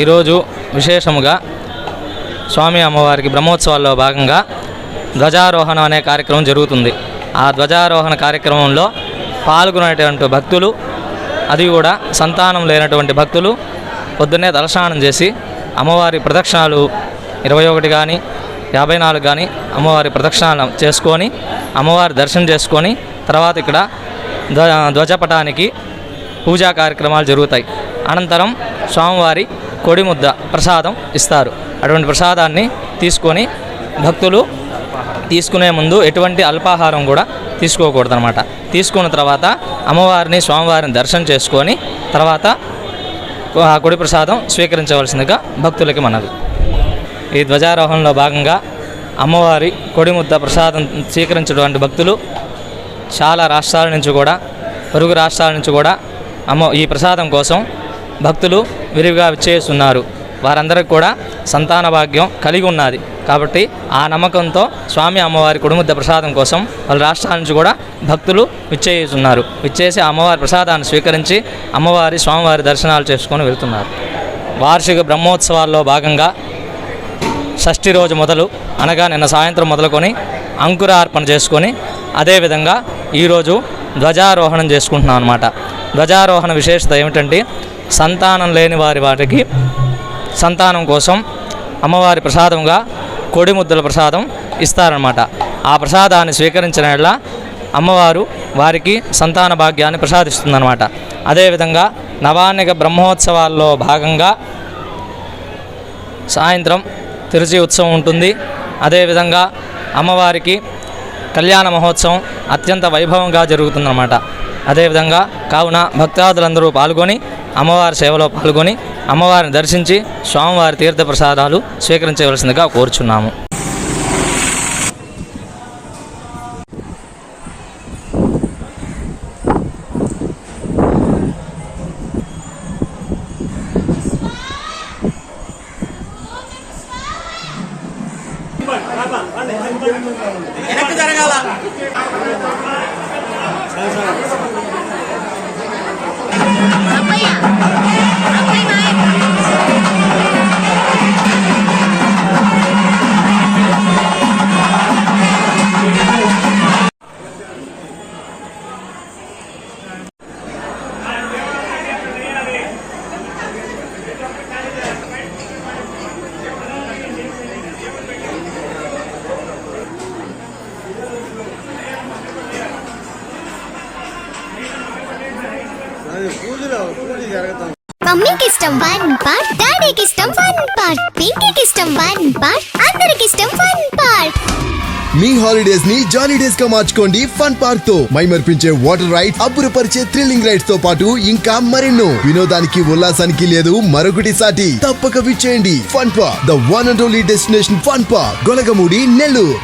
ఈరోజు విశేషముగా స్వామి అమ్మవారికి బ్రహ్మోత్సవాల్లో భాగంగా ధ్వజారోహణం అనే కార్యక్రమం జరుగుతుంది. ఆ ధ్వజారోహణ కార్యక్రమంలో పాల్గొనేటువంటి భక్తులు అది కూడా సంతానం లేనటువంటి భక్తులు పొద్దున్నే తలస్నానం చేసి అమ్మవారి ప్రదక్షిణాలు ఇరవై ఒకటి కానీ యాభై నాలుగు కానీ అమ్మవారి ప్రదక్షిణాలు చేసుకొని అమ్మవారి దర్శనం చేసుకొని తర్వాత ఇక్కడ ధ్వ ధ్వజపటానికి పూజా కార్యక్రమాలు జరుగుతాయి. అనంతరం స్వామివారి కొడి ముద్ద ప్రసాదం ఇస్తారు. అటువంటి ప్రసాదాన్ని తీసుకొని భక్తులు తీసుకునే ముందు ఎటువంటి అల్పాహారం కూడా తీసుకోకూడదు అనమాట తీసుకున్న తర్వాత అమ్మవారిని స్వామివారిని దర్శనం చేసుకొని తర్వాత ఆ కొడి ప్రసాదం స్వీకరించవలసిందిగా భక్తులకి మనవి. ఈ ధ్వజారోహణలో భాగంగా అమ్మవారి కొడిముద్ద ప్రసాదం స్వీకరించినటువంటి భక్తులు చాలా రాష్ట్రాల నుంచి కూడా పొరుగు రాష్ట్రాల నుంచి కూడా అమ్మ ఈ ప్రసాదం కోసం భక్తులు విరివిగా విచ్చేస్తున్నారు వారందరికీ కూడా సంతాన భాగ్యం కలిగి ఉన్నది. కాబట్టి ఆ నమ్మకంతో స్వామి అమ్మవారి కుడుముద్ద ప్రసాదం కోసం వాళ్ళ రాష్ట్రాల నుంచి కూడా భక్తులు విచ్చేస్తున్నారు. విచ్చేసి అమ్మవారి ప్రసాదాన్ని స్వీకరించి అమ్మవారి స్వామివారి దర్శనాలు చేసుకొని వెళ్తున్నారు. వార్షిక బ్రహ్మోత్సవాల్లో భాగంగా షష్ఠి రోజు మొదలు అనగా నిన్న సాయంత్రం మొదలుకొని అంకురార్పణ చేసుకొని అదేవిధంగా ఈరోజు ధ్వజారోహణం చేసుకుంటున్నాం అనమాట ధ్వజారోహణ విశేషత ఏమిటంటే సంతానం లేని వారి వాటికి సంతానం కోసం అమ్మవారి ప్రసాదంగా కోడిముద్దల ప్రసాదం ఇస్తారనమాట ఆ ప్రసాదాన్ని స్వీకరించిన యెడల అమ్మవారు వారికి సంతాన భాగ్యాన్ని ప్రసాదిస్తుందన్నమాట. అదేవిధంగా నవాన్నిక బ్రహ్మోత్సవాల్లో భాగంగా సాయంత్రం తిరుచి ఉత్సవం ఉంటుంది. అదేవిధంగా అమ్మవారికి కళ్యాణ మహోత్సవం అత్యంత వైభవంగా జరుగుతుందన్నమాట. అదేవిధంగా కావున భక్తాదులందరూ పాల్గొని అమ్మవారి సేవలో పాల్గొని అమ్మవారిని దర్శించి స్వామివారి తీర్థ ప్రసాదాలు స్వీకరించవలసిందిగా కోరుచున్నాము. వెనక్కి జరగాల. మమ్మీకి ఇష్టం వన్ పార్ట్ డాడీకి ఇష్టం వన్ పార్ట్ పింకీకి ఇష్టం వన్ పార్ట్ అందరికి ఇష్టం వన్ పార్ట్ మీ హాలిడేస్ని జాలీ డేస్గా మార్చుకోండి ఫన్ పార్క్తో. మైమర్పించే వాటర్ రైడ్ అబ్బురపరిచే థ్రిల్లింగ్ రైడ్స్తో పాటు ఇంకా మరెన్నో. వినోదానికి ఉల్లాసానికి లేదు మరొకటి సాటి. తప్పక విచ్చేయండి fun park the one and only destination fun park Golagamudi Nellore.